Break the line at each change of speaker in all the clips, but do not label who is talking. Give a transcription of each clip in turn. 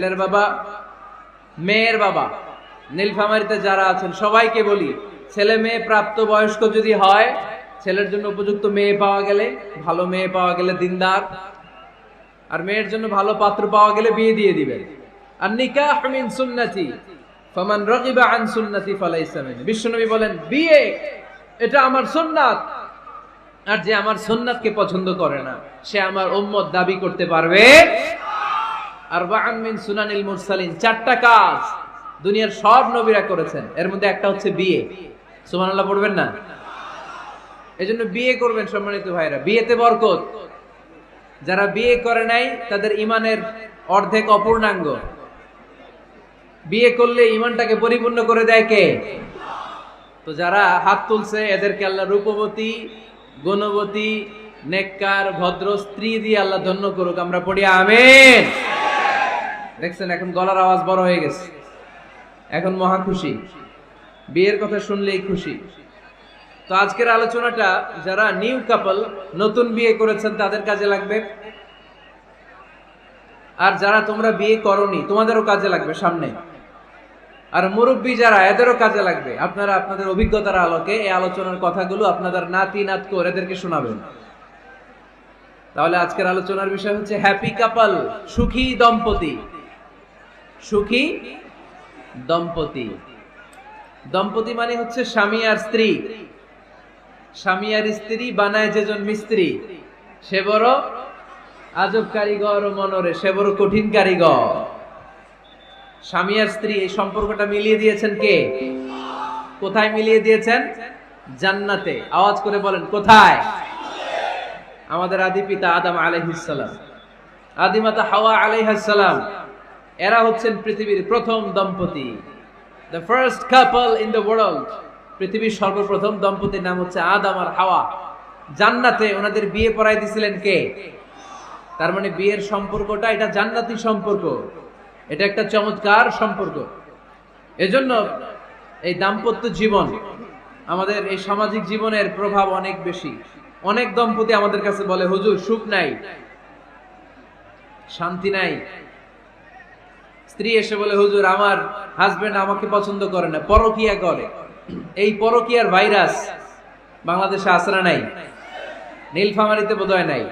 ছেলের বাবা, মেয়ের বাবা, নীলফামারিতে যারা আছেন, সবাইকে বলি, ছেলে মেয়ে প্রাপ্ত বয়স্ক যদি হয়, ছেলের জন্য উপযুক্ত মেয়ে পাওয়া গেলে, ভালো মেয়ে পাওয়া গেলে দিনদার, আর মেয়ের জন্য ভালো পাত্র পাওয়া গেলে বিয়ে দিয়ে দিবেন। আর নিকাহ মিন সুন্নতি, ফামান রাগিবা আন সুন্নতি ফালাইসা মিন। বিশ্বনবী বলেন, বিয়ে, এটা আমার সুন্নাত। আর যে আমার সুন্নাতকে পছন্দ করে না, সে আমার উম্মত দাবি করতে পারবে চারটা কাজ দুনিয়ার সব নবীরা করেছেন। এর মধ্যে একটা হচ্ছে বিয়ে। পড়বেন না? বিয়ে করবেন সম্মানিত ভাইরা। বিয়েতে বরকত। যারা বিয়ে করে নাই, তাদের ইমানের অর্ধেক অপূর্ণাঙ্গ। বিয়ে করলে ইমানটাকে পরিপূর্ণ করে দেয় কে? তো যারা হাত তুলছে, এদেরকে আল্লাহ রূপবতী, গুণবতী, নেককার, ভদ্র, স্ত্রী দিয়ে আল্লাহ ধন্য করুক। আমরা পড়ি আমেন। দেখছেন, এখন গলার আওয়াজ বড় হয়ে গেছে। এখন মহা খুশি। বিয়ের কথা শুনলেই খুশি। তো আজকের আলোচনাটা, যারা নিউ কাপল, নতুন বিয়ে করেছেন, তাদের কাজে লাগবে। আর যারা তোমরা বিয়ে করনি, তোমাদেরও কাজে লাগবে সামনে। আর মুরব্বী যারা, এদেরও কাজে লাগবে। আপনারা আপনাদের অভিজ্ঞতার আলোকে এই আলোচনার কথাগুলো আপনাদের নাতি করে এদেরকে শোনাবেন। তাহলে আজকের আলোচনার বিষয় হচ্ছে, হ্যাপি কাপল, সুখী দম্পতি। সুখী, দম্পতি। দম্পতি মানে হচ্ছে স্বামী আর স্ত্রী। স্বামী আর স্ত্রী বানায় যেজন মিস্ত্রি। সে বড় আজব কারিগর ও মনরে, সে বড় কঠিন কারিগর। স্বামী আর স্ত্রী, এই সম্পর্কটা মিলিয়ে দিয়েছেন কে? কোথায় মিলিয়ে দিয়েছেন? জান্নাতে। আওয়াজ করে বলেন, কোথায়? আমাদের আদি পিতা আদম আলাইহিসসালাম আদিমাতা হাওয়া আলাইহিসসালাম এরা হচ্ছেন পৃথিবীর প্রথম দম্পতি। The first couple in the world পৃথিবীর সর্বপ্রথম দম্পতির নাম হচ্ছে আদম আর হাওয়া। জান্নাতে ওনাদের বিয়ে পড়াই দিছিলেন কে? তার মানে বিয়ের সম্পর্কটা এটা জান্নাতি সম্পর্ক। এটা একটা চমৎকার সম্পর্ক। এজন্য এই দাম্পত্য জীবন, আমাদের এই সামাজিক জীবনের প্রভাব অনেক বেশি। অনেক দম্পতি আমাদের কাছে বলে, হুজুর, সুখ নাই, শান্তি নাই। স্ত্রী এসে বলে, হুজুর, আমার হাজবেন্ড আমাকে পছন্দ করে না, পরকিয়া করে। এই পরকিয়ার ভাইরাস বাংলাদেশে আসরা নাই? নীলফামারিতে বোধহয় নাই।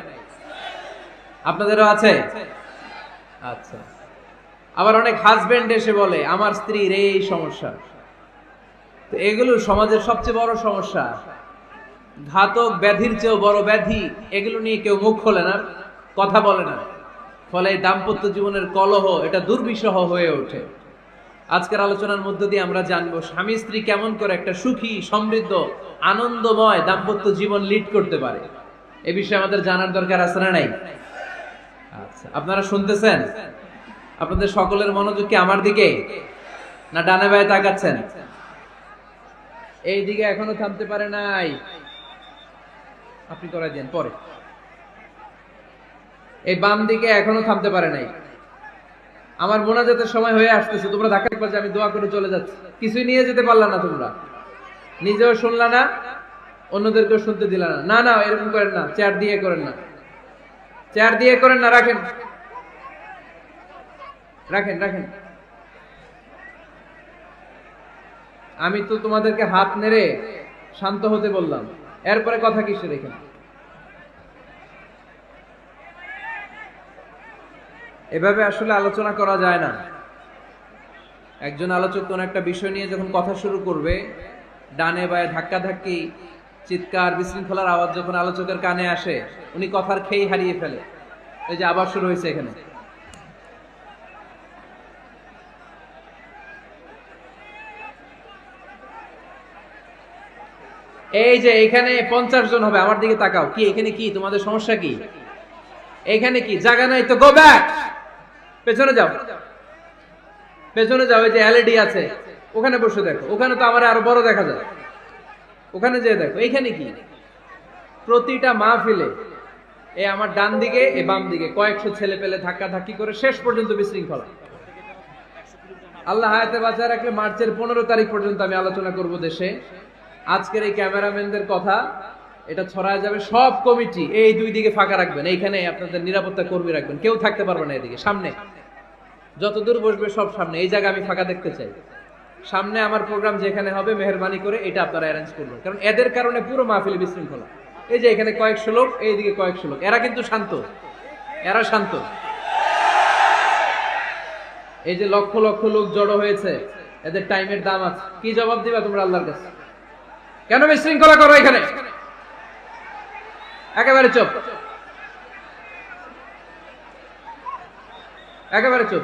আপনাদেরও আছে? আচ্ছা। আবার অনেক হাজবেন্ড এসে বলে, আমার স্ত্রীর এই সমস্যা। তো এগুলো সমাজের সবচেয়ে বড় সমস্যা। ঘাতক, ব্যাধির চেয়েও বড় ব্যাধি, এগুলো নিয়ে কেউ মুখ খোলে না, কথা বলে না। ফলে এই দাম্পত্য জীবনের কলহ এটা দুর্বিষহ হয়ে ওঠে। আজকের আলোচনার মধ্য দিয়ে আমরা জানব স্বামী স্ত্রী কেমন করে একটা সুখী, সমৃদ্ধ, আনন্দময় দাম্পত্য জীবন লিড করতে পারে। এ বিষয়ে আমাদের জানার দরকার আছে না নাই? আচ্ছা আপনারা শুনতেছেন? আপনাদের সকলের মনোযোগ কি আমার দিকে? না ডানে বায়ে তাকাচ্ছেন? এই দিকে এখনও থামতে পারে নাই। আপনি করাই দেন, পরে। এই বাম দিকে এখনও থামতে পারে নাই। আমার মোনাজাতের সময় হয়ে আসতেছে, তোমরা ধাক্কা পাচ্ছে আমি দোয়া করে চলে যাচ্ছি। কিছুই নিয়ে যেতে পারলা না তোমরা। নিজেও শুনলা না, অন্যদেরকেও শুনতে দিলা না। না না, এরকম করেন না, চেয়ার দিয়ে করেন না। চেয়ার দিয়ে করেন না, রাখেন। রাখেন রাখেন। আমি তো তোমাদেরকে হাত নেড়ে শান্ত হতে বললাম। এরপরে কথা কিসে রেখেন? এভাবে আসলে আলোচনা করা যায় না। একজন আলোচক কোন একটা বিষয় নিয়ে যখন কথা শুরু করবে, ডানে বায়ে ধাক্কা ধাক্কি চিৎকার, বিশৃঙ্খলার আওয়াজ যখন আলোচকের কানে আসে, উনি কথার খেই হারিয়ে ফেলে। এই যে আবার শুরু হয়েছে এখানে। এই যে এখানে পঞ্চাশ জন হবে, আমার দিকে তাকাও। কি, এখানে কি? তোমাদের সমস্যা কি? এখানে কি? জায়গা নাই তো গো ব্যাক পেছনে যাও। পেছনে যাও যে এলইডি আছে। ওখানে বসে দেখো। ওখানে তো আমার আরও বড় দেখা যায়। ওখানে যেয়ে দেখো। এইখানে কি? প্রতিটা মাহফিলে এই আমার ডান দিকে, এ বাম দিকে কয়েকশো ছেলে পেলে ধাক্কা ধাক্কি করে শেষ পর্যন্ত বিশৃঙ্খলা। আল্লাহ হায়াতে বাঁচায় রাখলে মার্চের পনেরো তারিখ পর্যন্ত আমি আলোচনা করব দেশে। আজকের এই ক্যামেরাম্যানদের কথা, এটা ছড়ায় যাবে সব কমিটি। এই দুই দিকে ফাঁকা রাখবেন। এইখানে আপনাদের নিরাপত্তা কর্মী রাখবেন। কেউ থাকতে পারবে না এদিকে। সামনে। যত দূর বসবে সব সামনে। এই জায়গা আমি ফাঁকা দেখতে চাই। সামনে আমার প্রোগ্রাম যেখানে হবে, মেহরবানি করে এটা আপনারা অ্যারেঞ্জ করবেন। কারণ এদের কারণে পুরো মাহফিল বিশৃঙ্খলা। এই যে এখানে কয়েকশো লোক, এইদিকে কয়েকশো লোক। এরা কিন্তু শান্ত। এরা শান্ত। এই যে লক্ষ লক্ষ লোক জড়ো হয়েছে, এদের টাইমের দাম আছে। কি জবাব দিবা তোমরা আল্লাহর কাছে? কেন বিশৃঙ্খলা করো এখানে? একেবারে চুপ। একেবারে চুপ।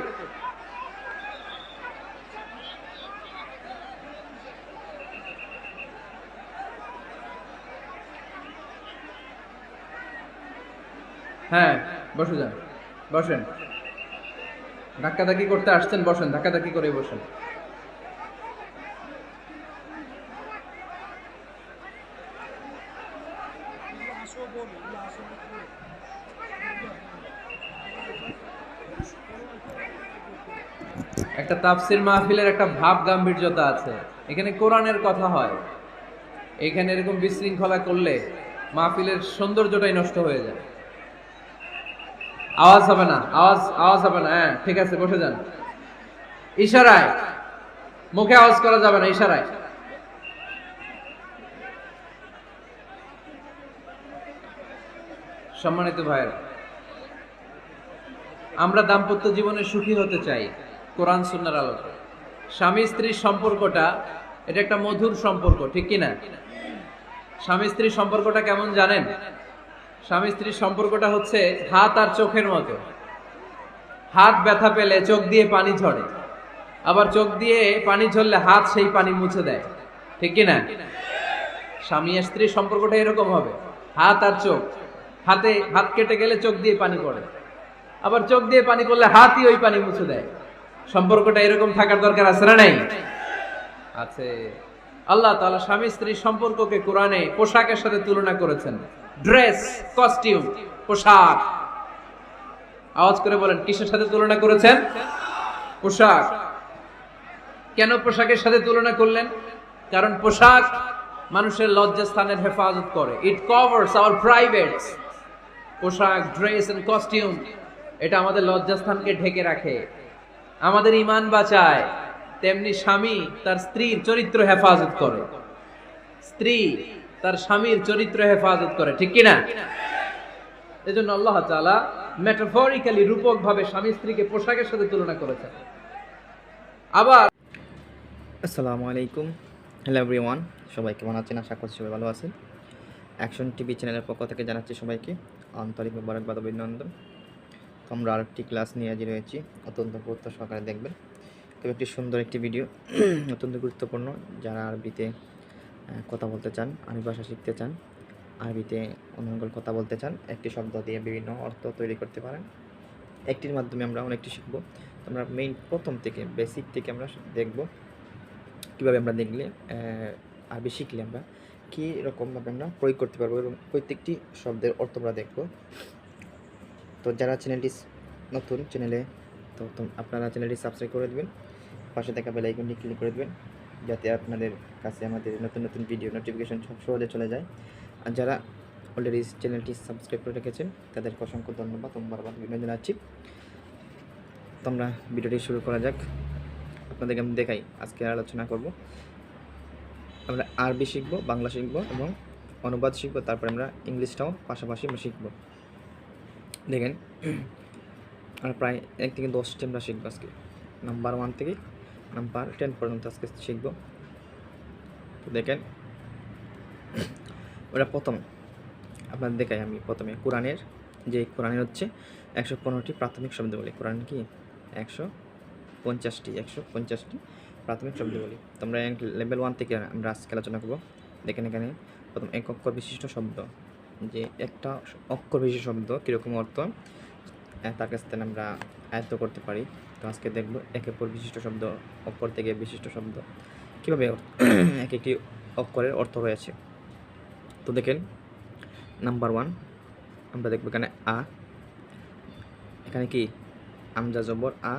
হ্যাঁ বসে যান, বসেন। ধাক্কাধাক্কি করতে আসছেন, বসেন, ধাক্কাধাক্কি করে বসেন। একটা তাফসির মাহফিলের একটা ভাব গাম্ভীর্যতা আছে। এখানে কোরআনের কথা হয়। এখানে এরকম বিশৃঙ্খলা করলে মাহফিলের সৌন্দর্যটাই নষ্ট হয়ে যায়। আওয়াজ হবে না, আওয়াজ আওয়াজ হবে না হ্যাঁ ঠিক আছে, বসে যান। ইশারায়, মুখে আওয়াজ করা যাবে না, ইশারায়। সম্মানিত ভাইয়েরা, আমরা দাম্পত্য জীবনে সুখী হতে চাই, কোরআন, সুন্নার আলোকে। স্বামী স্ত্রীর সম্পর্কটা, এটা একটা মধুর সম্পর্ক, ঠিক কি না স্বামী স্ত্রীর সম্পর্কটা কেমন জানেন? স্বামী স্ত্রীর সম্পর্কটা হচ্ছে হাত আর চোখের মতো। হাত ব্যথা পেলে চোখ দিয়ে পানি ঝরে। আবার চোখ দিয়ে পানি ঝরলে হাত সেই পানি মুছে দেয়। ঠিক কি না স্বামী স্ত্রীর সম্পর্কটা এরকম হবে। হাত আর চোখ। হাতে হাত কেটে গেলে চোখ দিয়ে পানি পড়ে। আবার চোখ দিয়ে পানি পড়লে হাতই ওই পানি মুছে দেয়। সম্পর্কটা এরকম থাকার দরকার আছে না নাই? আছে। আল্লাহ তাআলা স্বামী স্ত্রীর সম্পর্ককে কোরআনে পোশাকের সাথে তুলনা করেছেন। ড্রেস, কস্টিউম, পোশাক। আওয়াজ করে বলেন, কিসের সাথে তুলনা করেছেন? পোশাক। কেন পোশাকের সাথে তুলনা করলেন? কারণ পোশাক মানুষের লজ্জাস্থানের হেফাজত করে। ইট কভারস আওয়ার প্রাইভেটস পোশাক, ড্রেস এন্ড কস্টিউম, এটা আমাদের লজ্জাস্থানকে ঢেকে রাখে। আমাদের ইমান বাঁচায়। তেমনি স্বামী তার স্ত্রীর চরিত্র হেফাজত করে। স্ত্রী তার স্বামীর চরিত্র হেফাজত করে, ঠিক কিনা? এজন্য আল্লাহ তাআলা মেটাফরিক্যালি রূপক ভাবে স্বামী স্ত্রীকে পোশাকের সাথে তুলনা করেছেন। আবার
আসসালামু আলাইকুম। হ্যালো এভরিওয়ান সবাই কেমন আছেন? আশা করছি সবাই ভালো আছেন। অ্যাকশন টিভি চ্যানেলের পক্ষ থেকে জানাচ্ছি সবাইকে আন্তরিক মোবারকবাদ অভিনন্দন। আমরা আরেকটি ক্লাস নিয়ে হাজির হয়েছি। অত্যন্ত গুরুত্ব সহকারে দেখবেন। তবে একটি সুন্দর একটি ভিডিও, অত্যন্ত গুরুত্বপূর্ণ। যারা আরবিতে কথা বলতে চান, আরবি ভাষা শিখতে চান, আরবিতে অন্যান্য কথা বলতে চান, একটি শব্দ দিয়ে বিভিন্ন অর্থ তৈরি করতে পারেন। একটির মাধ্যমে আমরা অনেকটি শিখব। আমরা মেইন প্রথম থেকে বেসিক থেকে আমরা দেখব কীভাবে আমরা দেখলে আরবি শিখলে আমরা কী রকমভাবে আমরা প্রয়োগ করতে পারব এবং প্রত্যেকটি শব্দের অর্থ আমরা দেখব। তো যারা চ্যানেলটি নতুন চ্যানেলে তো আপনারা চ্যানেলটি সাবস্ক্রাইব করে দেবেন। পাশে থাকা বেল আইকনটি ক্লিক করে দেবেন। যাতে আপনাদের কাছে আমাদের নতুন নতুন ভিডিও নোটিফিকেশন সব সহজে চলে যায়। আর যারা অলরেডি চ্যানেলটি সাবস্ক্রাইব করে রেখেছেন, তাদেরকে অসংখ্য ধন্যবাদ বারবার বিভিন্ন জানাচ্ছি। তো আমরা ভিডিওটি শুরু করা যাক। আপনাদেরকে আমি দেখাই, আজকে আলোচনা করব। আমরা আরবি শিখব, বাংলা শিখব এবং অনুবাদ শিখব, তারপরে আমরা ইংলিশটাও পাশাপাশি আমরা শিখব। দেখেন, আমরা প্রায় এক থেকে দশটি আমরা শিখব আজকে। নাম্বার ওয়ান থেকে নাম্বার টেন পর্যন্ত আজকে শিখব। তো দেখেন, ওটা প্রথম। আপনার দেখাই আমি প্রথমে কোরআনের, যে কোরআনের হচ্ছে একশো পনেরোটি প্রাথমিক শব্দ বলি। কোরআন কি? একশো পঞ্চাশটি একশো পঞ্চাশটি প্রাথমিক শব্দ বলি। তোমরা লেভেল ওয়ান থেকে আমরা আজকে আলোচনা করব। দেখেন এখানে প্রথম এক অক্ষর বিশিষ্ট শব্দ। যে একটা অক্ষর বিশিষ্ট শব্দ কীরকম অর্থ? তার কাছ থেকে আমরা আয়ত্ত করতে পারি। তো আজকে দেখব এক অক্ষর বিশিষ্ট শব্দ, অক্ষর থেকে বিশিষ্ট শব্দ। কীভাবে এক একটি অক্ষরের অর্থ রয়েছে তো দেখেন নাম্বার ওয়ান আমরা দেখব এখানে আ। এখানে কি? হামজা জবর আ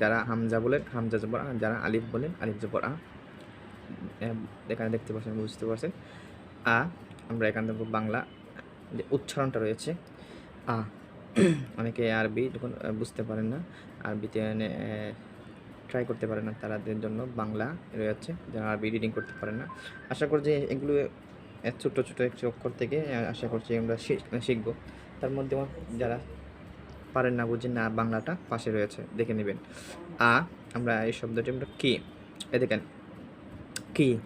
যারা হামজা বলেন, হামজা জবর আ, যারা আলিফ বলেন, আলিফ জবর আ। এখানে দেখতে পাচ্ছেন, বুঝতে পারছেন। আ, আমরা এখানে দেখব বাংলা যে উচ্চারণটা রয়েছে, আ। অনেকে আরবি যখন বুঝতে পারেন না আরবিতে ট্রাই করতে পারে না তাদের জন্য বাংলা রয়েছে যারা আরবি রিডিং করতে পারে না। আশা করি যে এগুলো ছোটো ছোটো একটি অক্ষর থেকে আশা করছি আমরা শি- শিখব। তার মধ্যে যারা পারেন না বুঝেন না বাংলাটা, পাশে রয়েছে, দেখে নেবেন। আ, আমরা এই শব্দটি আমরা কি? এ দেখেন, কি?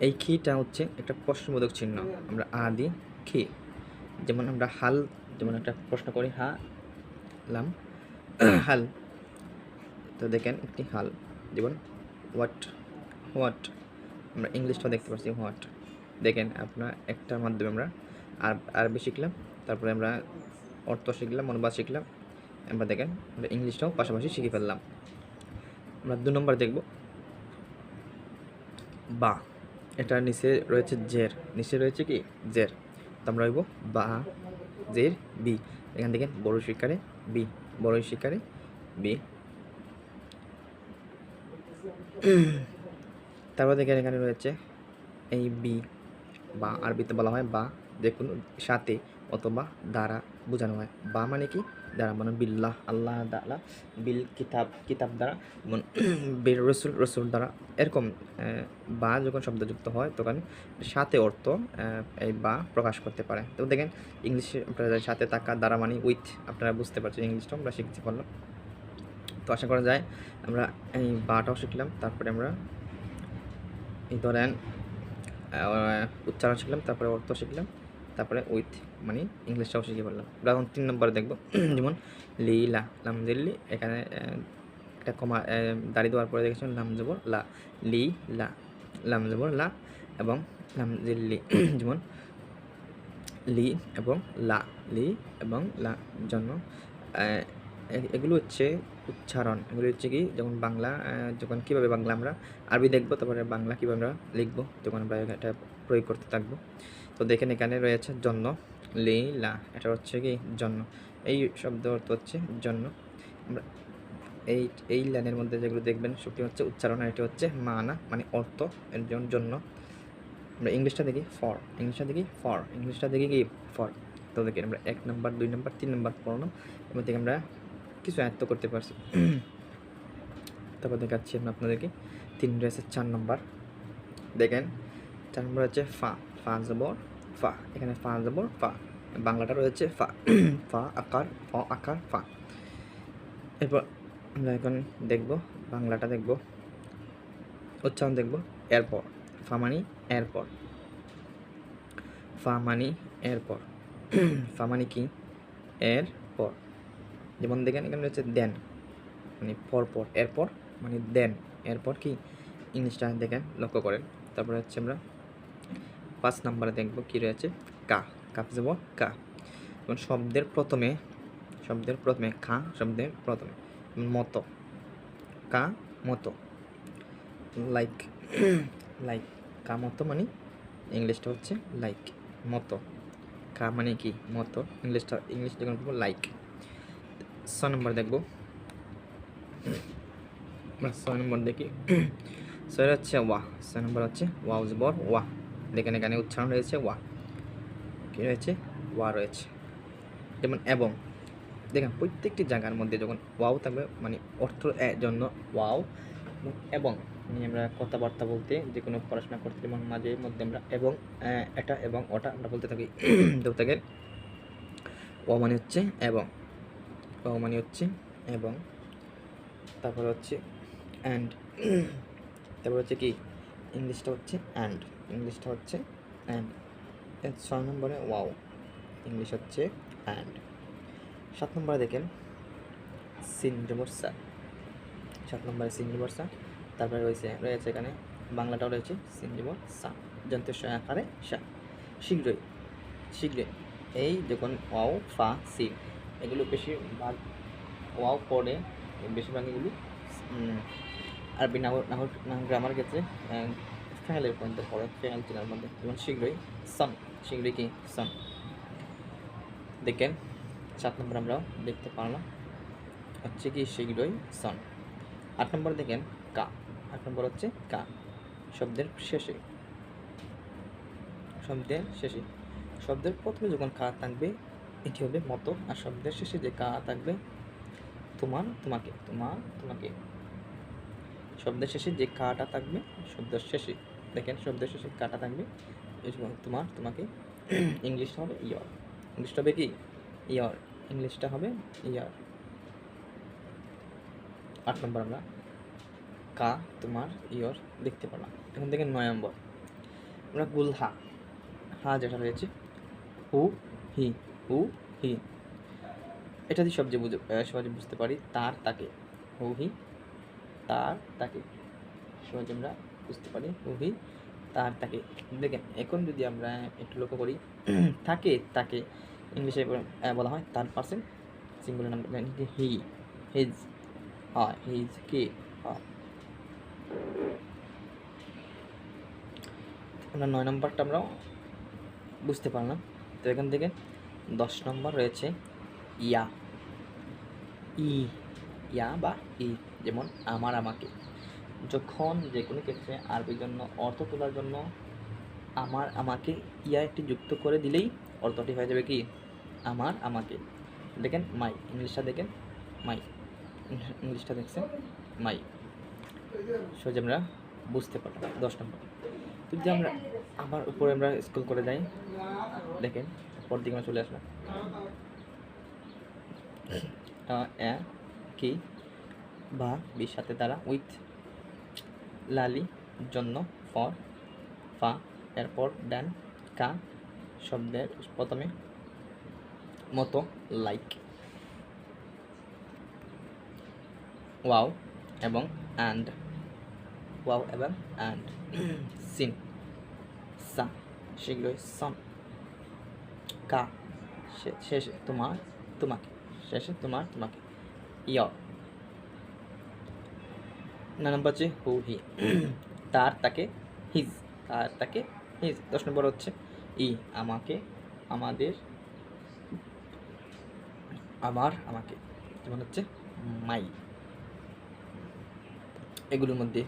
এই কিটা হচ্ছে একটা প্রশ্নবোধক চিহ্ন। আমরা আ দিই, কি। যেমন আমরা হাল যেমন একটা প্রশ্ন করি, হা, লাম, হাল। তো দেখেন, একটি হাল। যেমন হোয়াট হোয়াট আমরা ইংলিশটাও দেখতে পাচ্ছি হোয়াট দেখেন, আপনার একটার মাধ্যমে আমরা আর, আরবি শিখলাম, তারপরে আমরা অর্থ শিখলাম, অনুবাদ শিখলাম, আমরা দেখেন, আমরা ইংলিশটাও পাশাপাশি শিখে ফেললাম। আমরা দু নম্বর দেখব। বা এটার নিচে রয়েছে জের। নিচে রয়েছে কি? জের। তো আমরা বা জের, বি। এখান থেকে বড় শিকারে, বি। বড় শিকারে, বি। তারপর দেখেন এখানে রয়েছে এই বি, বা আরবিতে বলা হয় বা। যে কোনো সাথে অথবা দ্বারা বোঝানো হয়। বা মানে কি? দ্বারা মানে বিল্লাহ, আল্লাহ দ্বারা, বিল কিতাব কিতাব দ্বারা বিল রসুল রসুল দ্বারা এরকম বা যখন শব্দযুক্ত হয়, তখন সাথে অর্থ এই বা প্রকাশ করতে পারে। তো দেখেন, ইংলিশে আপনারা সাথে থাকা দ্বারা মানে উইথ আপনারা বুঝতে পারছেন ইংলিশটা, আমরা শিখতে পারলাম তো আশা করা যায়, আমরা এই বাটাও শিখলাম, তারপরে আমরা এই ধরেন উচ্চারণ শিখলাম, তারপরে অর্থ শিখলাম। তারপরে উইথ মানে ইংলিশটাও শিখে আমরা এখন তিন নম্বরে দেখব। যেমন লি লা লাম দিল্লি এখানে একটা কমা দাড়ি দেওয়ার পরে দেখেছেন লাম জবর লা, লি, লা লাম জবর লা এবং লাম দিল্লি যেমন লি এবং লা, লি এবং লা, জন্য এগুলো হচ্ছে উচ্চারণ। এগুলো হচ্ছে কি, যখন বাংলা যখন কীভাবে বাংলা আমরা আরবি দেখব, তারপরে বাংলা কীভাবে আমরা লিখব, তখন আমরা এটা প্রয়োগ করতে থাকব। তো দেখেন এখানে রয়েছে জন্য লি লা এটা হচ্ছে কি জন্য, এই শব্দ অর্থ হচ্ছে জন্য। আমরা এই এই লাইনের মধ্যে যেগুলো দেখবেন সেটি হচ্ছে উচ্চারণ আর এটি হচ্ছে মানা মানে অর্থ, এর জন- জন্য। আমরা ইংলিশটা দেখি ফর ইংলিশটা দেখি ফর ইংলিশটা দেখি কি ফর তো দেখি, আমরা এক নম্বর, দুই নম্বর, তিন নম্বর পড়লাম এবার থেকে আমরা কিছু আয়ত্ত করতে পারছি। তারপর দেখাচ্ছি আমরা আপনাদেরকে, তিন রয়েছে চার নম্বর। দেখেন, চার নম্বর হচ্ছে ফা ফা ফা। এখানে ফা ফা। বাংলাটা রয়েছে ফা। ফা, আকার, ফ, আকার, ফা। এরপর আমরা এখন দেখব, বাংলাটা দেখব, উচ্চারণ দেখব, এরপর। ফা মানি এরপর। ফা মানি এরপর। ফা মানি কি? এরপর। যেমন দেখেন, এখানে রয়েছে দেন। মানে পরপর, এরপর মানে দেন। এরপর কি? ইংলিশটা দেখেন, লক্ষ্য করেন। তারপরে হচ্ছে আমরা পাঁচ নম্বরে দেখব কি রয়েছে? কা। কাপ যাব কা। যেমন শব্দের প্রথমে শব্দের প্রথমে খা, শব্দের প্রথমে। মতো। কা মতো। Like like. কা মতো মানে ইংলিশটা হচ্ছে লাইক, মতো। কা মানে কি? মতো। ইংলিশটা ইংলিশ যখন লাইক। ছ নম্বর দেখব। ছয় নম্বর দেখি। ছয় হচ্ছে ওয়া। ছয় নম্বর হচ্ছে ওয়াও জবর ওয়া। দেখেন এখানে উচ্চারণ রয়েছে ওয়া। কি রয়েছে? ওয়া রয়েছে। যেমন এবং। দেখেন, প্রত্যেকটি জায়গার মধ্যে যখন ওয়াও থাকবে মানে অর্থ জন্য ওয়াও এবং আমরা কথাবার্তা বলতে যে কোনো পড়াশোনা করতে যেমন মাঝে মধ্যে আমরা এবং এটা এবং, ওটা আমরা বলতে থাকি। তো থাকেন। ও মানে হচ্ছে এবং। ও মানে হচ্ছে এবং। তারপর হচ্ছে অ্যান্ড তারপর হচ্ছে কি? ইংলিশটা হচ্ছে অ্যান্ড ইংলিশটা হচ্ছে অ্যান্ড ছয় নম্বরে ওয়াও ইংলিশ হচ্ছে অ্যান্ড সাত নম্বরে দেখেন সিনজবর্সা সাত নম্বরে সিনজবর্সা তারপরে রয়েছে রয়েছে এখানে, বাংলাটাও রয়েছে সিনজবর্সা যন্ত্রের সহায় আকারে সা শীঘ্রই শীঘ্রই, এই যখন ওয়াও ফা সিন এগুলো বেশিরভাগ ওয়াও পড়ে, বেশিরভাগ এগুলি আরবি নাহর নাহর গ্রামার ক্ষেত্রে ফেলের পর্যন্ত পড়ে ফেল চেনার মধ্যে যেমন শীঘ্রই সন শীঘ্রই কি সন দেখেন, সাত নম্বর আমরাও দেখতে পারলাম হচ্ছে কি শীঘ্রই সন আট নম্বর দেখেন, কা। আট নম্বর হচ্ছে কা। শব্দের শেষে। শব্দের শেষে। শব্দের প্রথমে যখন কা থাকবে, এটি হবে মতো। আর শব্দের শেষে যে কা থাকবে, তোমার, তোমাকে তোমার, তোমাকে। শব্দের শেষে যে কাটা থাকবে, শব্দের শেষে, দেখেন শব্দের শেষে কাটা থাকবে তোমার, তোমাকে ইংলিশটা হবে ইয়ার। ইংলিশটা হবে কি? ইয়ার। ইংলিশটা হবে ইয়ার। আট নম্বর আমরা কা, তোমার, ইয়র দেখতে পেলাম। এখন থেকে নয় নম্বর। আমরা গুলহা হা। যেটা রয়েছে, হু, হি হু, হি। এটা দিয়ে সবচেয়ে বুঝে সহজে বুঝতে পারি, তার তাকে, হু, হি তার তাকে সহজে আমরা বুঝতে পারি হু তার তাকে। দেখেন এখন যদি আমরা একটু লক্ষ্য করি থাকে তাকে ইংলিশে বলা হয় তার person singular number he his হয় হিজ কে হয় আমরা নয় নম্বরটা আমরা বুঝতে পারলাম। তো এখান থেকে দশ নম্বর রয়েছে ইয়া। ই ইয়া বা ই। যেমন আমার, আমাকে। যখন যে কোনো ক্ষেত্রে আরবির জন্য অর্থ তোলার জন্য আমার, আমাকে ইয়া একটি যুক্ত করে দিলেই অর্থটি হয়ে যাবে কি? আমার, আমাকে। দেখেন মাই ইংলিশটা দেখেন মাই ইংলিশটা দেখছেন মাই সহজে আমরা বুঝতে পারলাম, দশ নম্বর। যদি আমরা আমার উপরে আমরা স্কুল করে যাই, দেখেন পর দিকে আমরা চলে আসলাম। কি? বা বির সাথে তারা উইথ লালি, জন্য ফর ফা, এরপর ড্যান কা, শব্দের প্রথমে মতো লাইক ওয়াও এবং অ্যান্ড ওয়াও এবং অ্যান্ড সিন সা সেগুলোই সন কা. শেষে তোমার তোমাকে। শেষে তোমার তোমাকে। ইয় না নম্বর হচ্ছে হু, হি। তার তাকে হিজ, তার তাকে হিজ। দশ নম্বর হচ্ছে, ই আমাকে, আমাদের, আমার, আমাকে। যেমন হচ্ছে, মাই। এগুলোর মধ্যে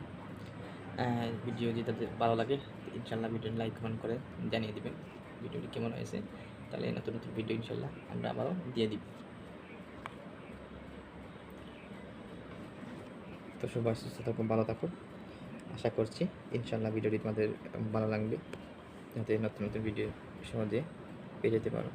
ভিডিও যদি তাদের ভালো লাগে, ইনশাল্লাহ ভিডিও লাইক কমেন্ট করে জানিয়ে দেবেন। ভিডিওটি কেমন হয়েছে, তাহলে নতুন নতুন ভিডিও ইনশাল্লাহ আমরা আবারও দিয়ে দিব। তো সবাই সুস্থ থাকুন, ভালো থাকুন। আশা করছি ইনশাল্লাহ ভিডিওটি তোমাদের ভালো লাগবে। যাতে নতুন নতুন ভিডিও সময় দিয়ে পেয়ে যেতে পারো।